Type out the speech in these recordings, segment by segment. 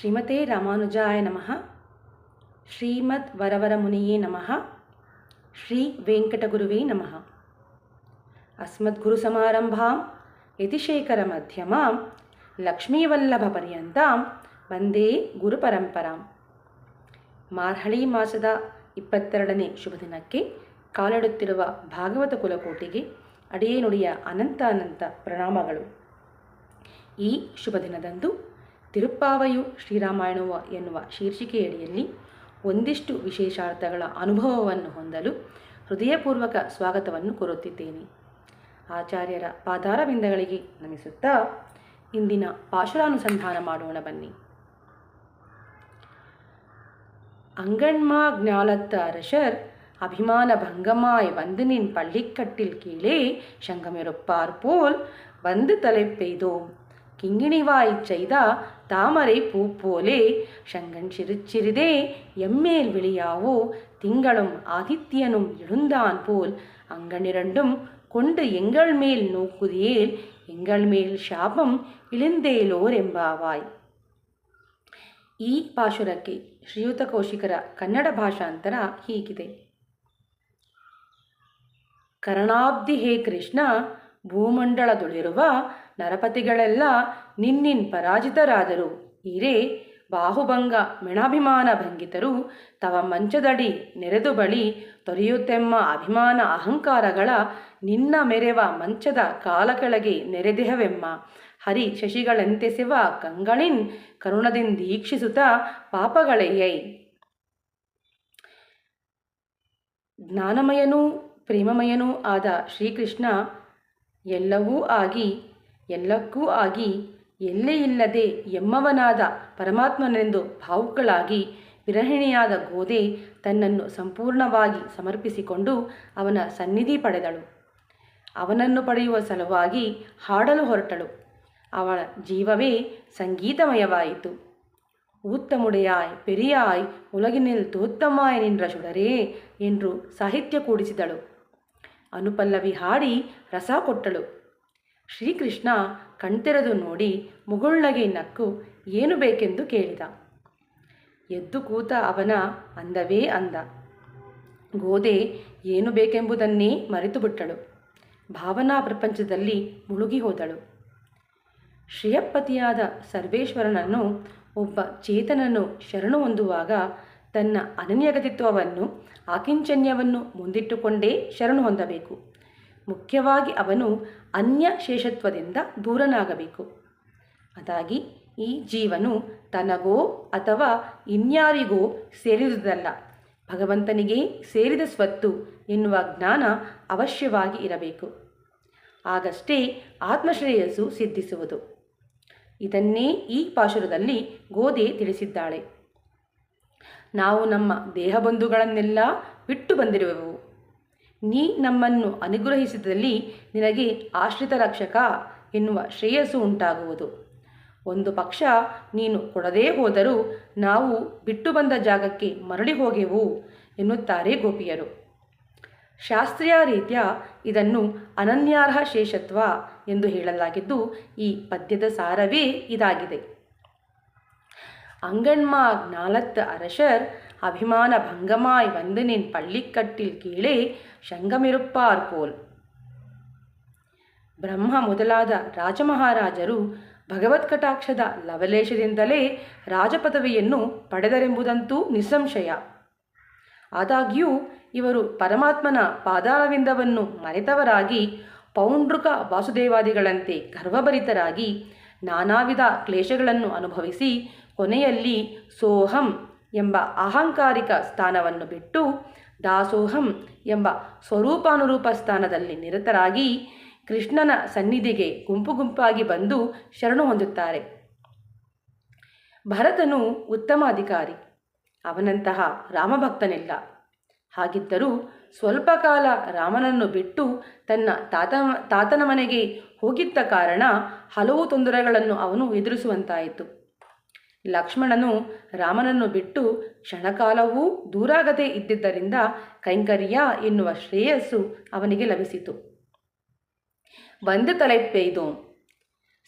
ಶ್ರೀಮತೆ ರಾಮಾನುಜಾಯ ನಮಃ. ಶ್ರೀಮದ್ ವರವರಮುನಿಯೇ ನಮಃ. ಶ್ರೀ ವೆಂಕಟಗುರುವೇ ನಮಃ. ಅಸ್ಮದ್ಗುರುಸಮಾರಂಭಾಂ ಯತಿಶೇಖರಮಧ್ಯಮಾಂ ಲಕ್ಷ್ಮೀವಲ್ಲಭಪರ್ಯಂತಾಂ, ವಂದೇ ಗುರುಪರಂಪರಾಂ ಮಾರ್ಹಳಿ ಮಾಸದ ಇಪ್ಪತ್ತೆರಡನೇ ಶುಭ ದಿನಕ್ಕೆ ಕಾಲಿಡುತ್ತಿರುವ ಭಾಗವತ ಕುಲಕೋಟಿಗೆ ಅಡಿಯೇ ನುಡಿಯ ಅನಂತ ಅನಂತ ಪ್ರಣಾಮಗಳು. ಈ ಶುಭ ದಿನದಂದು ತಿರುಪ್ಪಾವಯು ಶ್ರೀರಾಮಾಯಣವ ಎನ್ನುವ ಶೀರ್ಷಿಕೆಯಡಿಯಲ್ಲಿ ಒಂದಿಷ್ಟು ವಿಶೇಷಾರ್ಥಗಳ ಅನುಭವವನ್ನು ಹೊಂದಲು ಹೃದಯಪೂರ್ವಕ ಸ್ವಾಗತವನ್ನು ಕೋರುತ್ತಿದ್ದೇನೆ ಆಚಾರ್ಯರ ಪಾದಾರವಿಂದಗಳಿಗೆ ನಮಿಸುತ್ತಾ ಇಂದಿನ ಪಾಶುರಾನುಸಂಧಾನ ಮಾಡೋಣ ಬನ್ನಿ அங்கண்மா ஞாலத்த அரசர் அபிமான பங்கமாய் வந்து நின் பள்ளிக்கட்டில் கீழே சங்கமிருப்பார் போல் வந்து தலை பெய்தோம் கிங்கிணிவாய்ச் செய்தா தாமரை பூ போலே சங்கன் சிறுச்சிறிதே எம்மேல் விழியாவோ திங்களும் ஆதித்யனும் எழுந்தான் போல் அங்கனிரண்டும் கொண்டு எங்கள் மேல் நோக்குதியேல் எங்கள் மேல் ಶಾಪಂ ಇಳಿಂದೇಲೋರ್ ಎಂಬಾವಾಯ್ ಈ ಪಾಶುರಕ್ಕೆ ಶ್ರೀಯುತ ಕೌಶಿಕರ ಕನ್ನಡ ಭಾಷಾಂತರ ಹೀಗಿದೆ ಕರ್ಣಾಬ್ಧಿ ಹೇ ಕೃಷ್ಣ ಭೂಮಂಡಲದೊಳಿರುವ ನರಪತಿಗಳೆಲ್ಲ ನಿನ್ನಿನ್ ಪರಾಜಿತರಾದರು. ಹಿರೇ ಬಾಹುಭಂಗ, ಮಿಣಾಭಿಮಾನ ಭಂಗಿತರು ತವ ಮಂಚದಡಿ ನೆರೆದು ಬಳಿ ತೊರೆಯುತ್ತೆಮ್ಮ ಅಭಿಮಾನ ಅಹಂಕಾರಗಳ ನಿನ್ನ ಮೆರೆವ ಮಂಚದ ಕಾಲ ಕೆಳಗೆ ನೆರೆದೆಹವೆಮ್ಮ. ಹರಿ ಶಶಿಗಳೆಂತೆಸೆವ ಕಂಗಳಿನ್ ಕರುಣದಿಂದೀಕ್ಷಿಸುತ್ತ ಪಾಪಗಳೆಯೈ ಜ್ಞಾನಮಯನೂ ಪ್ರೇಮಮಯನೂ ಆದ ಶ್ರೀಕೃಷ್ಣ ಎಲ್ಲವೂ ಆಗಿ ಎಲ್ಲಕ್ಕೂ ಆಗಿ ಎಲ್ಲೇ ಎಲ್ಲೆಯಿಲ್ಲದೆ ಎಮ್ಮವನಾದ ಪರಮಾತ್ಮನೆಂದು ಭಾವುಕಳಾಗಿ ವಿರಹಿಣಿಯಾದ ಗೋದೆ ತನ್ನನ್ನು ಸಂಪೂರ್ಣವಾಗಿ ಸಮರ್ಪಿಸಿಕೊಂಡು ಅವನ ಸನ್ನಿಧಿ ಪಡೆದಳು. ಅವನನ್ನು ಪಡೆಯುವ ಸಲುವಾಗಿ ಹಾಡಲು ಹೊರಟಳು. ಅವಳ ಜೀವವೇ ಸಂಗೀತಮಯವಾಯಿತು. ಊತ್ತಮುಡೆಯಾಯ್, ಪೆರಿಯಾಯ್ ಉಲಗಿನಿಲ್ ತೋತ್ತಮಾಯ್ ನಿಂದ್ರ ಶುಡರೇ ಎಂದು ಸಾಹಿತ್ಯ ಕೂಡಿಸಿದಳು. ಅನುಪಲ್ಲವಿ ಹಾಡಿ ರಸ ಕೊಟ್ಟಳು. ಶ್ರೀಕೃಷ್ಣ ಕಣ್ತೆರೆದು ನೋಡಿ ಮುಗುಳ್ನಗೆ ನಕ್ಕು, ಏನು ಬೇಕೆಂದು ಕೇಳಿದ. ಎದ್ದು ಕೂತ ಅವನ ಅಂದವೇ ಅಂದ. ಗೋದೆ, ಏನು ಬೇಕೆಂಬುದನ್ನೇ ಮರೆತು ಬಿಟ್ಟಳು ಭಾವನಾ ಪ್ರಪಂಚದಲ್ಲಿ ಮುಳುಗಿ ಹೋದಳು. ಶ್ರೇಯಪತಿಯಾದ ಸರ್ವೇಶ್ವರನನ್ನು ಒಬ್ಬ ಚೇತನನು ಶರಣು ಹೊಂದುವಾಗ ತನ್ನ ಅನನ್ಯಗತಿತ್ವವನ್ನು ಆಕಿಂಚನ್ಯವನ್ನು ಮುಂದಿಟ್ಟುಕೊಂಡೇ ಶರಣು ಹೊಂದಬೇಕು. ಮುಖ್ಯವಾಗಿ ಅವನು ಅನ್ಯ ಶೇಷತ್ವದಿಂದ ದೂರನಾಗಬೇಕು. ಅದಾಗಿ ಈ ಜೀವನು ತನಗೋ ಅಥವಾ ಇನ್ಯಾರಿಗೋ ಸೇರಿದುದಲ್ಲ. ಭಗವಂತನಿಗೆ ಸೇರಿದ ಸ್ವತ್ತು ಎನ್ನುವ ಜ್ಞಾನ ಅವಶ್ಯವಾಗಿ ಇರಬೇಕು. ಆಗಷ್ಟೇ ಆತ್ಮಶ್ರೇಯಸ್ಸು ಸಿದ್ಧಿಸುವುದು. ಇದನ್ನೇ ಈ ಪಾಶುರದಲ್ಲಿ ಗೋದೆ ತಿಳಿಸಿದ್ದಾಳೆ. ನಾವು ನಮ್ಮ ದೇಹಬಂಧುಗಳನ್ನೆಲ್ಲ ಬಿಟ್ಟು ಬಂದಿರುವೆವು. ನೀ ನಮ್ಮನ್ನು ಅನುಗ್ರಹಿಸಿದಲ್ಲಿ ನಿನಗೆ ಆಶ್ರಿತ ರಕ್ಷಕ ಎನ್ನುವ ಶ್ರೇಯಸ್ಸು ಉಂಟಾಗುವುದು. ಒಂದು ಪಕ್ಷ ನೀನು ಕೊಡದೇ ಹೋದರೂ ನಾವು ಬಿಟ್ಟು ಬಂದ ಜಾಗಕ್ಕೆ ಮರಳಿ ಹೋಗೆವು ಎನ್ನುತ್ತಾರೆ ಗೋಪಿಯರು. ಶಾಸ್ತ್ರೀಯ ರೀತಿಯ ಇದನ್ನು ಅನನ್ಯಾರ್ಹ ಶೇಷತ್ವ ಎಂದು ಹೇಳಲಾಗಿದ್ದು ಈ ಪದ್ಯದ ಸಾರವೇ ಇದಾಗಿದೆ. ಅಂಗಣ್ಮ ಜ್ಞಾಲತ್ ಅರಶರ್ ಅಭಿಮಾನ ಭಂಗಮಾಯ್ வந்து ನಿನ್ ಪಳ್ಳಿಕಟ್ಟಿಲ್ ಕೀಳೇ ಶಂಗಮಿರುಪ್ಪಾರ್ ಪೋಲ್ ಬ್ರಹ್ಮ ಮೊದಲಾದ ರಾಜಮಹಾರಾಜರು ಭಗವತ್ ಕಟಾಕ್ಷದ ಲವಲೇಶದಿಂದಲೇ ರಾಜಪದವಿಯನ್ನು ಪಡೆದರೆಂಬುದಂತೂ ನಿಸ್ಸಂಶಯ ಆದಾಗ್ಯೂ ಇವರು ಪರಮಾತ್ಮನ ಪಾದಾರವಿಂದವನ್ನು ಮರೆತವರಾಗಿ ಪೌಂಡ್ರುಕ ವಾಸುದೇವಾದಿಗಳಂತೆ ಗರ್ವಭರಿತರಾಗಿ ನಾನಾ ವಿಧ ಕ್ಲೇಶಗಳನ್ನು ಅನುಭವಿಸಿ ಕೊನೆಯಲ್ಲಿ ಸೋಹಂ ಎಂಬ ಅಹಂಕಾರಿಕ ಸ್ಥಾನವನ್ನು ಬಿಟ್ಟು ದಾಸೋಹಂ ಎಂಬ ಸ್ವರೂಪಾನುರೂಪ ಸ್ಥಾನದಲ್ಲಿ ನಿರತರಾಗಿ ಕೃಷ್ಣನ ಸನ್ನಿಧಿಗೆ ಗುಂಪು ಗುಂಪಾಗಿ ಬಂದು ಶರಣು ಹೊಂದುತ್ತಾರೆ. ಭರತನು ಉತ್ತಮ ಅಧಿಕಾರಿ ಅವನಂತಹ ರಾಮಭಕ್ತನಿಲ್ಲ. ಹಾಗಿದ್ದರೂ ಸ್ವಲ್ಪ ಕಾಲ ರಾಮನನ್ನು ಬಿಟ್ಟು ತನ್ನ ತಾತ, ತಾತನ ಮನೆಗೆ ಹೋಗಿದ್ದ ಕಾರಣ ಹಲವು ತೊಂದರೆಗಳನ್ನು ಅವನು ಎದುರಿಸುವಂತಾಯಿತು. ಲಕ್ಷ್ಮಣನು ರಾಮನನ್ನು ಬಿಟ್ಟು ಕ್ಷಣಕಾಲವೂ ದೂರಾಗದೇ ಇದ್ದಿದ್ದರಿಂದ ಕೈಂಕರ್ಯ ಎನ್ನುವ ಶ್ರೇಯಸ್ಸು ಅವನಿಗೆ ಲಭಿಸಿತು. ಬಂದು ತಲೆ ಪೆಯ್ದು.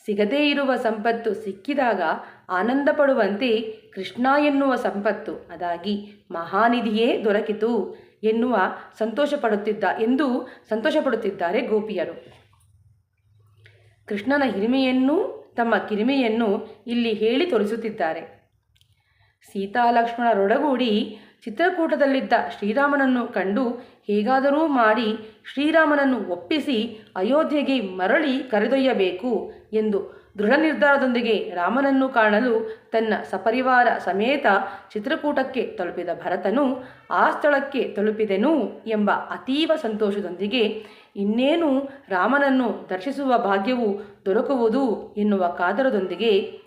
ಸಿಗದೇ ಇರುವ ಸಂಪತ್ತು ಸಿಕ್ಕಿದಾಗ ಆನಂದ ಪಡುವಂತೆ ಕೃಷ್ಣ ಎನ್ನುವ ಸಂಪತ್ತು, ಅದಾಗಿ ಮಹಾನಿಧಿಯೇ ದೊರಕಿತು ಎನ್ನುವ ಸಂತೋಷ ಪಡುತ್ತಿದ್ದ ಎಂದು ಸಂತೋಷ ಪಡುತ್ತಿದ್ದಾರೆ ಗೋಪಿಯರು. ಕೃಷ್ಣನ ಹಿರಿಮೆಯನ್ನು ತಮ್ಮ ಕಿರಿಮೆಯನ್ನು ಇಲ್ಲಿ ಹೇಳಿ ತೋರಿಸುತ್ತಿದ್ದಾರೆ. ಸೀತಾಲಕ್ಷ್ಮಣರೊಡಗೂಡಿ ಚಿತ್ರಕೂಟದಲ್ಲಿದ್ದ ಶ್ರೀರಾಮನನ್ನು ಕಂಡು ಹೇಗಾದರೂ ಮಾಡಿ ಶ್ರೀರಾಮನನ್ನು ಒಪ್ಪಿಸಿ ಅಯೋಧ್ಯೆಗೆ ಮರಳಿ ಕರೆದೊಯ್ಯಬೇಕು ಎಂದು ದೃಢ ನಿರ್ಧಾರದೊಂದಿಗೆ ರಾಮನನ್ನು ಕಾಣಲು ತನ್ನ ಸಪರಿವಾರ ಸಮೇತ ಚಿತ್ರಕೂಟಕ್ಕೆ ತಲುಪಿದ ಭರತನು ಆ ಸ್ಥಳಕ್ಕೆ ತಲುಪಿದೆನು ಎಂಬ ಅತೀವ ಸಂತೋಷದೊಂದಿಗೆ ಇನ್ನೇನು ರಾಮನನ್ನು ದರ್ಶಿಸುವ ಭಾಗ್ಯವು ದೊರಕುವುದು ಎನ್ನುವ ಕಾದರದೊಂದಿಗೆ,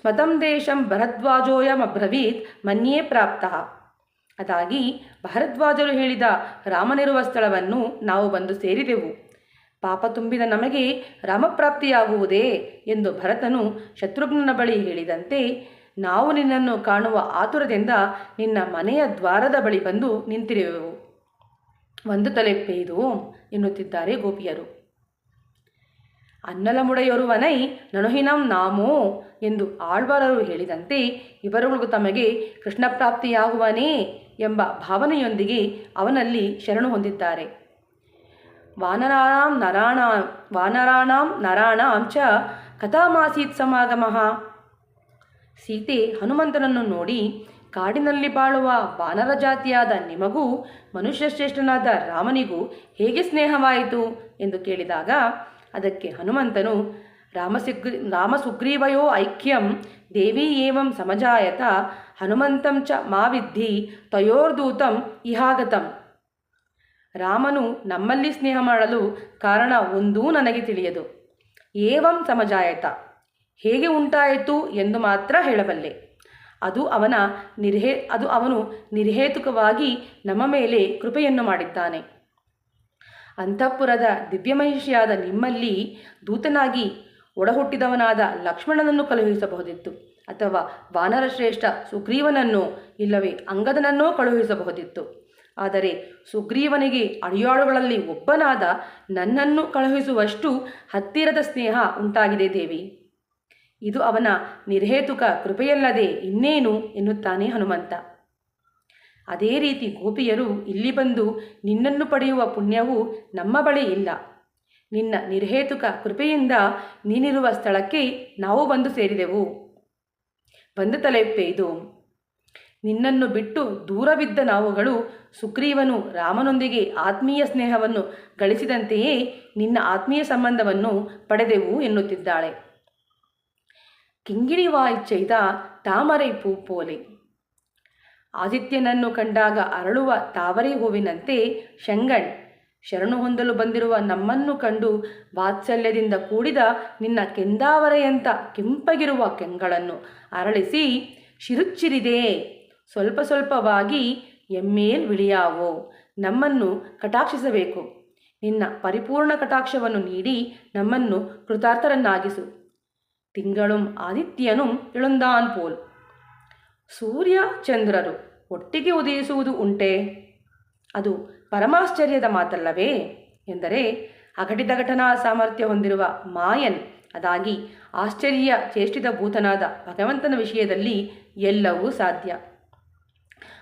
ಸ್ಮತಂ ದೇಶಂ ಭರದ್ವಾಜೋಯಮ್ರವೀತ್ ಮನ್ಯೇ ಪ್ರಾಪ್ತ ಅದಾಗಿ, ಭರದ್ವಾಜರು ಹೇಳಿದ ರಾಮನಿರುವ ಸ್ಥಳವನ್ನು ನಾವು ಬಂದು ಸೇರಿದೆವು. ಪಾಪ ತುಂಬಿದ ನಮಗೆ ರಾಮಪ್ರಾಪ್ತಿಯಾಗುವುದೇ ಎಂದು ಭರತನು ಶತ್ರುಘ್ನನ ಬಳಿ ಹೇಳಿದಂತೆ, ನಾವು ನಿನ್ನನ್ನು ಕಾಣುವ ಆತುರದಿಂದ ನಿನ್ನ ಮನೆಯ ದ್ವಾರದ ಬಳಿ ಬಂದು ನಿಂತಿರುವೆವು. ಒಂದು ತಲೆ ಪೇದು ಎನ್ನುತ್ತಿದ್ದಾರೆ ಗೋಪಿಯರು. ಅನ್ನಲಮುಡೆಯೊರುವನೈ ನನುಹಿನಂ ನಾಮೋ ಎಂದು ಆಳ್ವಾರರು ಹೇಳಿದಂತೆ ಇವರುಗಳಿಗೂ ತಮಗೆ ಕೃಷ್ಣ ಪ್ರಾಪ್ತಿಯಾಗುವನೇ ಎಂಬ ಭಾವನೆಯೊಂದಿಗೆ ಅವನಲ್ಲಿ ಶರಣು ಹೊಂದಿದ್ದಾರೆ. ವಾನರಾಣಾಂ ನರಾಣಾಂ ವಾನರಾಣಾಂ ನರಾಣಾಂ ಚ ಕಥಾಮಾಸೀತ್ ಸಮಾಗಮಃ ಸೀತೆ ಹನುಮಂತನನ್ನು ನೋಡಿ ಕಾಡಿನಲ್ಲಿ ಬಾಳುವ ವಾನರ ಜಾತಿಯಾದ ನಿಮಗೂ ಮನುಷ್ಯಶ್ರೇಷ್ಠನಾದ ರಾಮನಿಗೂ ಹೇಗೆ ಸ್ನೇಹವಾಯಿತು ಎಂದು ಕೇಳಿದಾಗ, ಅದಕ್ಕೆ ಹನುಮಂತನು ರಾಮಸುಗ್ರಿ ರಾಮಸುಗ್ರೀವಯೋ ಐಕ್ಯಂ ದೇವಿ ಏವಂ ಸಮಜಾಯತ ಹನುಮಂತಂ ಚ ಮಾವಿದ್ಧಿ ತಯೋರ್ದೂತಂ ಇಹಾಗತಂ. ರಾಮನು ನಮ್ಮಲ್ಲಿ ಸ್ನೇಹ ಮಾಡಲು ಕಾರಣ ಒಂದೂ ನನಗೆ ತಿಳಿಯದು. ಏವಂ ಸಮಜಾಯತ. ಹೇಗೆ ಉಂಟಾಯಿತು ಎಂದು ಮಾತ್ರ ಹೇಳಬಲ್ಲೆ. ಅದು ಅವನ ನಿರ್ಹೇ, ಅದು ಅವನು ನಿರ್ಹೇತುಕವಾಗಿ ನಮ್ಮ ಮೇಲೆ ಕೃಪೆಯನ್ನು ಮಾಡಿದ್ದಾನೆ. ಅಂತಃಪುರದ ದಿವ್ಯಮಹಿಷಿಯಾದ ನಿಮ್ಮಲ್ಲಿ ದೂತನಾಗಿ ಒಡಹುಟ್ಟಿದವನಾದ ಲಕ್ಷ್ಮಣನನ್ನು ಕಳುಹಿಸಬಹುದಿತ್ತು ಅಥವಾ ವಾನರ ಶ್ರೇಷ್ಠ ಸುಗ್ರೀವನನ್ನು ಇಲ್ಲವೇ ಅಂಗದನನ್ನೋ ಕಳುಹಿಸಬಹುದಿತ್ತು. ಆದರೆ ಸುಗ್ರೀವನಿಗೆ ಅಡಿಯಾಳುಗಳಲ್ಲಿ ಒಬ್ಬನಾದ ನನ್ನನ್ನು ಕಳುಹಿಸುವಷ್ಟು ಹತ್ತಿರದ ಸ್ನೇಹ ಉಂಟಾಗಿದೆ ದೇವಿ. ಇದು ಅವನ ನಿರ್ಹೇತುಕ ಕೃಪೆಯಲ್ಲದೆ ಇನ್ನೇನು ಎನ್ನುತ್ತಾನೆ ಹನುಮಂತ. ಅದೇ ರೀತಿ ಗೋಪಿಯರು ಇಲ್ಲಿ ಬಂದು ನಿನ್ನನ್ನು ಪಡೆಯುವ ಪುಣ್ಯವು ನಮ್ಮ ಬಳಿ ಇಲ್ಲ. ನಿನ್ನ ನಿರ್ಹೇತುಕ ಕೃಪೆಯಿಂದ ನೀನಿರುವ ಸ್ಥಳಕ್ಕೆ ನಾವು ಬಂದು ಸೇರಿದೆವು. ಬಂದು ತಲೆಪ್ಪೆಯ್ದು ನಿನ್ನನ್ನು ಬಿಟ್ಟು ದೂರವಿದ್ದ ನಾವುಗಳು ಸುಗ್ರೀವನು ರಾಮನೊಂದಿಗೆ ಆತ್ಮೀಯ ಸ್ನೇಹವನ್ನು ಗಳಿಸಿದಂತೆಯೇ ನಿನ್ನ ಆತ್ಮೀಯ ಸಂಬಂಧವನ್ನು ಪಡೆದೆವು ಎನ್ನುತ್ತಿದ್ದಾಳೆ. ಕಿಂಗಿಣಿವಾಯ್ಚೈದ ತಾಮರೈ ಪೂ ಪೋಲೆ. ಆದಿತ್ಯನನ್ನು ಕಂಡಾಗ ಅರಳುವ ತಾವರೆ ಹೂವಿನಂತೆ ಶಂಗಣ್, ಶರಣು ಹೊಂದಲು ಬಂದಿರುವ ನಮ್ಮನ್ನು ಕಂಡು ವಾತ್ಸಲ್ಯದಿಂದ ಕೂಡಿದ ನಿನ್ನ ಕೆಂದಾವರೆಯಂತ ಕೆಂಪಗಿರುವ ಕೆಂಗಳನ್ನು ಅರಳಿಸಿ, ಶಿರುಚ್ಚಿರಿದೆ, ಸ್ವಲ್ಪ ಸ್ವಲ್ಪವಾಗಿ ಎಮ್ಮೇಲ್ ವಿಳಿಯಾವೋ, ನಮ್ಮನ್ನು ಕಟಾಕ್ಷಿಸಬೇಕು. ನಿನ್ನ ಪರಿಪೂರ್ಣ ಕಟಾಕ್ಷವನ್ನು ನೀಡಿ ನಮ್ಮನ್ನು ಕೃತಾರ್ಥರನ್ನಾಗಿಸು. ತಿಂಗಳುಂ ಆದಿತ್ಯನು ಇಳುಂದಾನ್ ಪೋಲ್. ಸೂರ್ಯ ಚಂದ್ರರು ಒಟ್ಟಿಗೆ ಉದಯಿಸುವುದು ಉಂಟೆ? ಅದು ಪರಮಾಶ್ಚರ್ಯದ ಮಾತಲ್ಲವೇ? ಎಂದರೆ ಅಘಟಿತ ಘಟನಾ ಸಾಮರ್ಥ್ಯ ಹೊಂದಿರುವ ಮಾಯನ್, ಅದಾಗಿ ಆಶ್ಚರ್ಯ ಚೇಷ್ಟಿತ ಭೂತನಾದ ಭಗವಂತನ ವಿಷಯದಲ್ಲಿ ಎಲ್ಲವೂ ಸಾಧ್ಯ.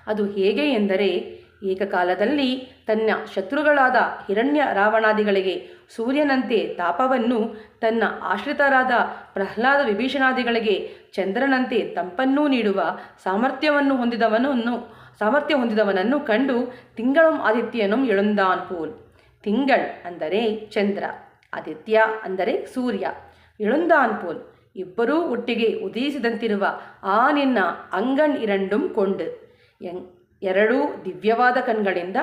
ಅದು ಹೇಗೆ ಎಂದರೆ ಏಕಕಾಲದಲ್ಲಿ ತನ್ನ ಶತ್ರುಗಳಾದ ಹಿರಣ್ಯ ರಾವಣಾದಿಗಳಿಗೆ ಸೂರ್ಯನಂತೆ ತಾಪವನ್ನು, ತನ್ನ ಆಶ್ರಿತರಾದ ಪ್ರಹ್ಲಾದ ವಿಭೀಷಣಾದಿಗಳಿಗೆ ಚಂದ್ರನಂತೆ ತಂಪನ್ನೂ ನೀಡುವ ಸಾಮರ್ಥ್ಯವನ್ನು ಹೊಂದಿದವನನ್ನು, ಸಾಮರ್ಥ್ಯ ಹೊಂದಿದವನನ್ನು ಕಂಡು ತಿಂಗಳಂ ಆದಿತ್ಯನಂ ಎಳುಂದಾನ್ ಪೋಲ್. ತಿಂಗಳ್ ಅಂದರೆ ಚಂದ್ರ, ಆದಿತ್ಯ ಅಂದರೆ ಸೂರ್ಯ, ಎಳುಂದಾನ್ ಪೋಲ್. ಇಬ್ಬರೂ ಒಟ್ಟಿಗೆ ಉದಯಿಸಿದಂತಿರುವ ಆ ನಿನ್ನ ಅಂಗಣ್ ಇರಂಡುಂ ಕೊಂಡು. ಎರಡೂ ದಿವ್ಯವಾದ ಕಣ್ಗಳಿಂದ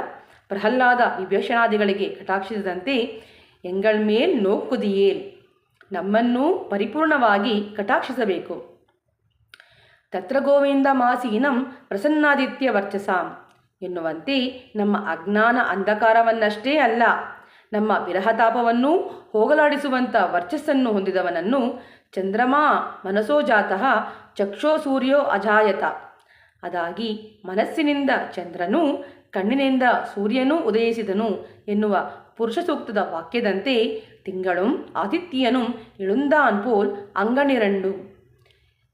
ಪ್ರಹ್ಲಾದ ವಿಭೀಷಣಾದಿಗಳಿಗೆ ಕಟಾಕ್ಷಿಸಿದಂತೆ, ಎಂಗಳ್ ಮೇಲ್ ನೋಕುದಿಯೇಲ್ ನಮ್ಮನ್ನೂ ಪರಿಪೂರ್ಣವಾಗಿ ಕಟಾಕ್ಷಿಸಬೇಕು. ತತ್ರ ಗೋವಿಂದ ಮಾಸೀನಂ ಪ್ರಸನ್ನಾದಿತ್ಯ ವರ್ಚಸಾಂ ಎನ್ನುವಂತೆ ನಮ್ಮ ಅಜ್ಞಾನ ಅಂಧಕಾರವನ್ನಷ್ಟೇ ಅಲ್ಲ, ನಮ್ಮ ವಿರಹತಾಪವನ್ನೂ ಹೋಗಲಾಡಿಸುವಂಥ ವರ್ಚಸ್ಸನ್ನು ಹೊಂದಿದವನನ್ನು ಚಂದ್ರಮಾ ಮನಸೋಜಾತಃ ಚಕ್ಷೋ ಸೂರ್ಯೋ ಅಜಾಯತ. ಅದಾಗಿ ಮನಸ್ಸಿನಿಂದ ಚಂದ್ರನು, ಕಣ್ಣಿನಿಂದ ಸೂರ್ಯನೂ ಉದಯಿಸಿದನು ಎನ್ನುವ ಪುರುಷ ಸೂಕ್ತದ ವಾಕ್ಯದಂತೆ ತಿಂಗಳಂ ಆತಿಥ್ಯನು ಇಳುಂದಾನ್ ಪೋಲ್ ಅಂಗಣಿರಂಡು.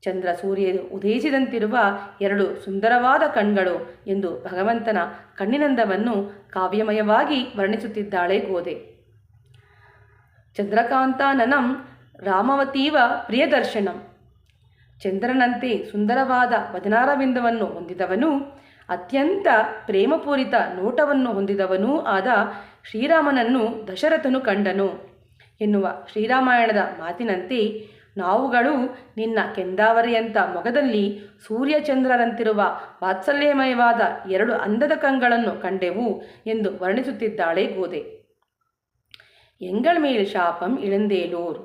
ಚಂದ್ರ ಸೂರ್ಯ ಉದಯಿಸಿದಂತಿರುವ ಎರಡು ಸುಂದರವಾದ ಕಣ್ಗಳು ಎಂದು ಭಗವಂತನ ಕಣ್ಣಿನಂದವನ್ನು ಕಾವ್ಯಮಯವಾಗಿ ವರ್ಣಿಸುತ್ತಿದ್ದಾಳೆ ಗೋದೆ. ಚಂದ್ರಕಾಂತಾನನಂ ರಾಮವತೀವ ಪ್ರಿಯದರ್ಶನಂ. ಚಂದ್ರನಂತೆ ಸುಂದರವಾದ ವಚನಾರವಿಂದವನ್ನು ಹೊಂದಿದವನು, ಅತ್ಯಂತ ಪ್ರೇಮಪೂರಿತ ನೋಟವನ್ನು ಹೊಂದಿದವನೂ ಆದ ಶ್ರೀರಾಮನನ್ನು ದಶರಥನು ಕಂಡನು. ಎನ್ನುವ ಶ್ರೀರಾಮಾಯಣದ ಮಾತಿನಂತೆ, ನಾವುಗಳು ನಿನ್ನ ಕೆಂದಾವರಿಯಂಥ ಮೊಗದಲ್ಲಿ ಸೂರ್ಯಚಂದ್ರರಂತಿರುವ ವಾತ್ಸಲ್ಯಮಯವಾದ ಎರಡು ಅಂದದ ಕಂಗಳನ್ನು ಕಂಡೆವು ಎಂದು ವರ್ಣಿಸುತ್ತಿದ್ದಾಳೆ ಗೋದೆ ಎಂಗಳ ಮೇಲೆ ಶಾಪಂ ಇಳಂದೇಲೋರ್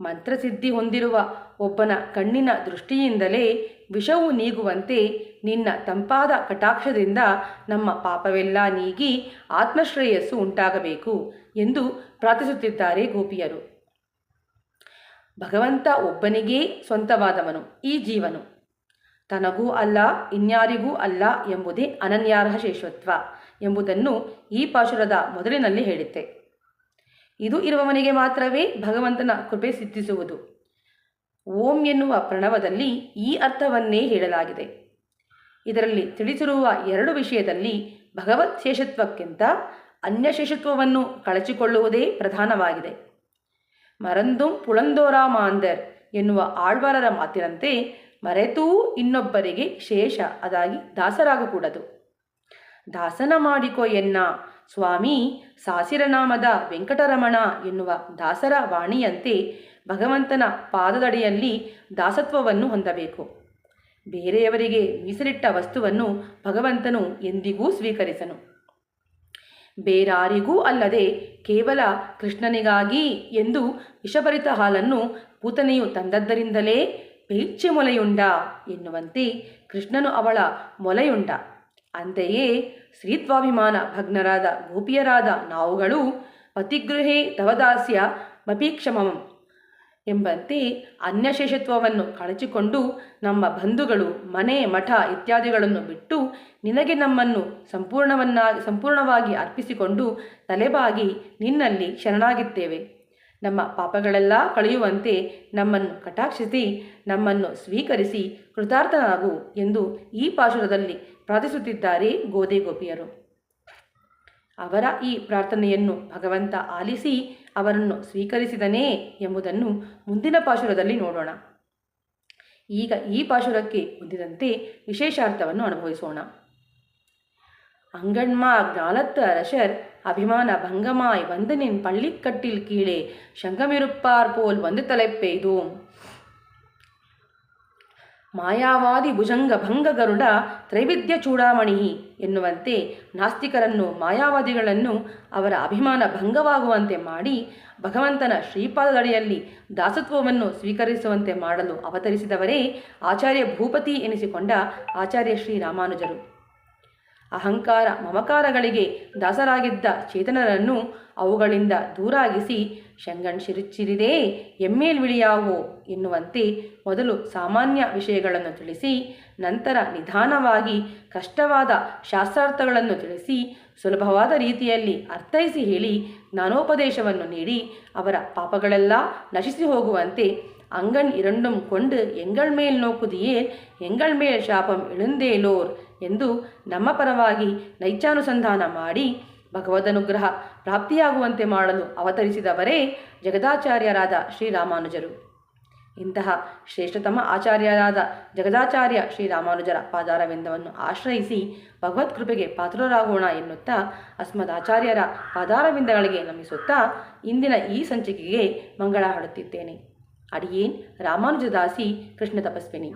ಮಂತ್ರಸಿದ್ಧಿ ಹೊಂದಿರುವ ಒಬ್ಬನ ಕಣ್ಣಿನ ದೃಷ್ಟಿಯಿಂದಲೇ ವಿಷವು ನೀಗುವಂತೆ ನಿನ್ನ ತಂಪಾದ ಕಟಾಕ್ಷದಿಂದ ನಮ್ಮ ಪಾಪವೆಲ್ಲ ನೀಗಿ ಆತ್ಮಶ್ರೇಯಸ್ಸು ಉಂಟಾಗಬೇಕು ಎಂದು ಪ್ರಾರ್ಥಿಸುತ್ತಿದ್ದಾರೆ ಗೋಪಿಯರು. ಭಗವಂತ ಒಬ್ಬನಿಗೇ ಸ್ವಂತವಾದವನು, ಈ ಜೀವನು. ತನಗೂ ಅಲ್ಲ, ಇನ್ಯಾರಿಗೂ ಅಲ್ಲ ಎಂಬುದೇ ಅನನ್ಯಾರ್ಹ ಶೇಷತ್ವ ಎಂಬುದನ್ನು ಈ ಪಾಶುರದ ಮೊದಲಿನಲ್ಲಿ ಹೇಳಿದ್ದೆ ಇದು ಇರುವವನಿಗೆ ಮಾತ್ರವೇ ಭಗವಂತನ ಕೃಪೆ ಸಿದ್ಧಿಸುವುದು. ಓಂ ಎನ್ನುವ ಪ್ರಣವದಲ್ಲಿ ಈ ಅರ್ಥವನ್ನೇ ಹೇಳಲಾಗಿದೆ. ಇದರಲ್ಲಿ ತಿಳಿಸಿರುವ ಎರಡು ವಿಷಯದಲ್ಲಿ ಭಗವತ್ ಶೇಷತ್ವಕ್ಕಿಂತ ಅನ್ಯ ಶೇಷತ್ವವನ್ನು ಕಳಚಿಕೊಳ್ಳುವುದೇ ಪ್ರಧಾನವಾಗಿದೆ. ಮರಂದುಂ ಪುಳಂದೋರಾ ಮಾಂದರ್ ಎನ್ನುವ ಆಳ್ವಾರರ ಮಾತಿನಂತೆ ಮರೆತೂ ಇನ್ನೊಬ್ಬರಿಗೆ ಶೇಷ, ಅದಾಗಿ ದಾಸರಾಗಕೂಡದು. ದಾಸನ ಮಾಡಿಕೊ ಎನ್ನ ಸ್ವಾಮಿ, ಸಾಸಿರನಾಮದ ವೆಂಕಟರಮಣ ಎನ್ನುವ ದಾಸರ ವಾಣಿಯಂತೆ ಭಗವಂತನ ಪಾದದಡಿಯಲ್ಲಿ ದಾಸತ್ವವನ್ನು ಹೊಂದಬೇಕು. ಬೇರೆಯವರಿಗೆ ಮೀಸಲಿಟ್ಟ ವಸ್ತುವನ್ನು ಭಗವಂತನು ಎಂದಿಗೂ ಸ್ವೀಕರಿಸನು. ಬೇರಾರಿಗೂ ಅಲ್ಲದೆ ಕೇವಲ ಕೃಷ್ಣನಿಗಾಗಿ ಎಂದು ವಿಷಭರಿತ ಹಾಲನ್ನು ಪೂತನೆಯು ತಂದದ್ದರಿಂದಲೇ ಪೇಚ್ಛೆ ಮೊಲೆಯುಂಡ ಎನ್ನುವಂತೆ ಕೃಷ್ಣನು ಅವಳ ಮೊಲೆಯುಂಡ. ಅಂತೆಯೇ ಸ್ತ್ರೀತ್ವಾಭಿಮಾನ ಭಗ್ನರಾದ ಗೋಪಿಯರಾದ ನಾವುಗಳು ಪತಿಗೃಹೇ ತವದಾಸ್ಯ ಮಪೀಕ್ಷಮಂ ಎಂಬಂತೆ ಅನ್ಯಶೇಷತ್ವವನ್ನು ಕಳಚಿಕೊಂಡು ನಮ್ಮ ಬಂಧುಗಳು, ಮನೆ, ಮಠ ಇತ್ಯಾದಿಗಳನ್ನು ಬಿಟ್ಟು ನಿನಗೆ ನಮ್ಮನ್ನು ಸಂಪೂರ್ಣವನ್ನಾಗಿ ಸಂಪೂರ್ಣವಾಗಿ ಅರ್ಪಿಸಿಕೊಂಡು ತಲೆಬಾಗಿ ನಿನ್ನಲ್ಲಿ ಶರಣಾಗಿದ್ದೇವೆ. ನಮ್ಮ ಪಾಪಗಳೆಲ್ಲ ಕಳೆಯುವಂತೆ ನಮ್ಮನ್ನು ಕಟಾಕ್ಷಿಸಿ, ನಮ್ಮನ್ನು ಸ್ವೀಕರಿಸಿ ಕೃತಾರ್ಥನಾಗು ಎಂದು ಈ ಪಾಶುರದಲ್ಲಿ ಪ್ರಾರ್ಥಿಸುತ್ತಿದ್ದಾರೆ ಗೋದೆ ಗೋಪಿಯರು ಅವರ ಈ ಪ್ರಾರ್ಥನೆಯನ್ನು ಭಗವಂತ ಆಲಿಸಿ ಅವರನ್ನು ಸ್ವೀಕರಿಸಿದನೇ ಎಂಬುದನ್ನು ಮುಂದಿನ ಪಾಶುರದಲ್ಲಿ ನೋಡೋಣ ಈಗ ಈ ಪಾಶುರಕ್ಕೆ ಹೊಂದಿದಂತೆ ವಿಶೇಷಾರ್ಥವನ್ನು ಅನುಭವಿಸೋಣ அங்கண்மா ஞாலத்து அரசர் அபிமான பங்கமாய் வந்து நின் பள்ளிக்கட்டில் கீழே சங்கமிருப்பார் போல் வந்து தலைப்பெய்தோம் ಮಾಯಾವಾದಿ ಭುಜಂಗ ಗರುಡ ತ್ರೈವಿಧ್ಯ ಚೂಡಾಮಣಿ ಎನ್ನುವಂತೆ ನಾಸ್ತಿಕರನ್ನು ಮಾಯಾವಾದಿಗಳನ್ನು ಅವರ ಅಭಿಮಾನ ಭಂಗವಾಗುವಂತೆ ಮಾಡಿ ಭಗವಂತನ ಶ್ರೀಪಾದದಡಿಯಲ್ಲಿ ದಾಸತ್ವವನ್ನು ಸ್ವೀಕರಿಸುವಂತೆ ಮಾಡಲು ಅವತರಿಸಿದವರೇ ಆಚಾರ್ಯ ಭೂಪತಿ ಎನಿಸಿಕೊಂಡ ಆಚಾರ್ಯ ಶ್ರೀ ರಾಮಾನುಜರು. ಅಹಂಕಾರ ಮಮಕಾರಗಳಿಗೆ ದಾಸರಾಗಿದ್ದ ಚೇತನರನ್ನು ಅವುಗಳಿಂದ ದೂರಾಗಿಸಿ, ಶಂಗಣ್ ಶಿರುಚಿರಿದೇ ಎಮ್ಮೇಲ್ವಿಳಿಯಾವು ಎನ್ನುವಂತೆ ಮೊದಲು ಸಾಮಾನ್ಯ ವಿಷಯಗಳನ್ನು ತಿಳಿಸಿ, ನಂತರ ನಿಧಾನವಾಗಿ ಕಷ್ಟವಾದ ಶಾಸ್ತ್ರಾರ್ಥಗಳನ್ನು ತಿಳಿಸಿ, ಸುಲಭವಾದ ರೀತಿಯಲ್ಲಿ ಅರ್ಥೈಸಿ ಹೇಳಿ ಜ್ಞಾನೋಪದೇಶವನ್ನು ನೀಡಿ, ಅವರ ಪಾಪಗಳೆಲ್ಲ ನಶಿಸಿ ಹೋಗುವಂತೆ ಅಂಗಣ್ ಇರಂಡುಂ ಕೊಂಡು, ಎಂಗಳ್ ಮೇಲ್ ನೋಕುದಿಯೇ ಎಂಗಳ್ ಮೇಲ್ ಶಾಪಂ ಇಳುಂದೇಲೋರ್ ಎಂದು ನಮ್ಮ ಪರವಾಗಿ ನೈಚಾನುಸಂಧಾನ ಮಾಡಿ ಭಗವದನುಗ್ರಹ ಪ್ರಾಪ್ತಿಯಾಗುವಂತೆ ಮಾಡಲು ಅವತರಿಸಿದವರೇ ಜಗದಾಚಾರ್ಯರಾದ ಶ್ರೀರಾಮಾನುಜರು. ಇಂತಹ ಶ್ರೇಷ್ಠತಮ ಆಚಾರ್ಯರಾದ ಜಗದಾಚಾರ್ಯ ಶ್ರೀರಾಮಾನುಜರ ಪಾದಾರವಿಂದವನ್ನು ಆಶ್ರಯಿಸಿ ಭಗವತ್ ಕೃಪೆಗೆ ಪಾತ್ರರಾಗೋಣ ಎನ್ನುತ್ತಾ ಅಸ್ಮದಾಚಾರ್ಯರ ಪಾದಾರವಿಂದಗಳಿಗೆ ನಮಿಸುತ್ತಾ ಇಂದಿನ ಈ ಸಂಚಿಕೆಗೆ ಮಂಗಳ ಹಾಡುತ್ತಿದ್ದೇನೆ ಅಡಿಯೇನ್ ರಾಮಾನುಜದಾಸಿ ಕೃಷ್ಣ ತಪಸ್ವಿನಿ.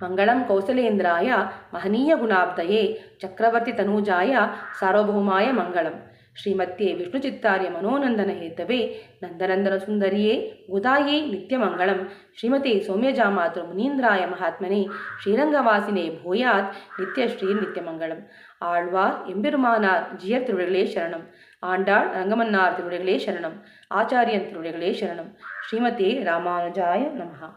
மங்களம் கௌசலேந்திராய மகனீய குணாப்தயே சக்கரவர்த்தி தனூஜாய சார்வபௌமாய மங்களம். ஸ்ரீமத்தியே விஷ்ணு சித்தாரிய மனோநந்தன ஹேத்தவே நந்தநந்தன சுந்தரியே உதாயே நித்யமங்களம் ஸ்ரீமதி சௌமியஜாமாத்ரு முனீந்திராய மகாத்மனே ஸ்ரீரங்கவாசினே பூயாத் நித்யஸ்ரீ நித்யமங்கலம் ஆழ்வார் எம்பெருமானார் ஜியர் திருவிழகளே சரணம். ஆண்டாள் ரங்கமன்னார் திருவிழகளே சரணம். ஆச்சாரியன் திருவிழகளே சரணம். ஸ்ரீமதியே ராமானுஜாய நமகா